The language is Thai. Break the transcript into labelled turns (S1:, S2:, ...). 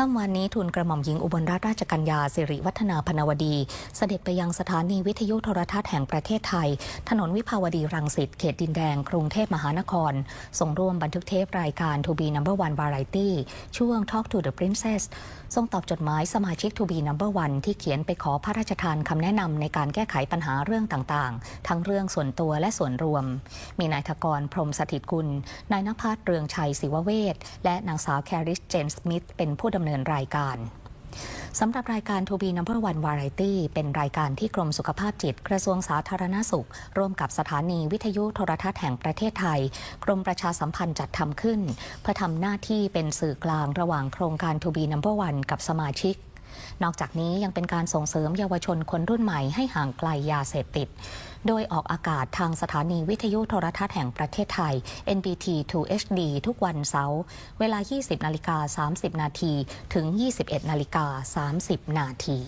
S1: ค่ำวันนี้ทุนกระหม่อมหญิงอุบลราชราชกัญญาสิริวัฒนาพนวดี เสด็จไปยังสถานีวิทยุโทรทัศน์แห่งประเทศไทย ถนนวิภาวดีรังสิตเขตดินแดง กรุงเทพมหานคร ส่งร่วมบันทึกเทปรายการ To be number one variety ช่วง Talk to the Princess ส่งตอบจดหมายสมาชิก To be number one ที่เขียนไปขอพระราชทานคำแนะนำในการแก้ไขปัญหาเรื่องต่างๆ ทั้งเรื่องส่วนตัวและส่วนรวม มีนายทกรพรหมสถิตกุลนายนภัสเรืองชัยศิวเวชและนางสาวแคริสเจนสมิธเป็นผู้ดำเนินรายการสำหรับรายการ To be number one variety เป็นรายการที่กรมสุขภาพจิต กระทรวงสาธารณสุข ร่วมกับสถานีวิทยุโทรทัศน์แห่งประเทศไทย กรมประชาสัมพันธ์จัดทำขึ้น เพื่อทำหน้าที่เป็นสื่อกลางระหว่างโครงการ To be number one กับสมาชิก นอกจากนี้ยังเป็นการส่งเสริมเยาวชนคนรุ่นใหม่ให้ห่างไกลยาเสพติด โดยออกอากาศทางสถานีวิทยุโทรทัศน์แห่งประเทศไทย NBT 2 HD ทุกวันเสาร์เวลา 20นาฬิกา30 นาทีถึง 21นาฬิกา30 นาที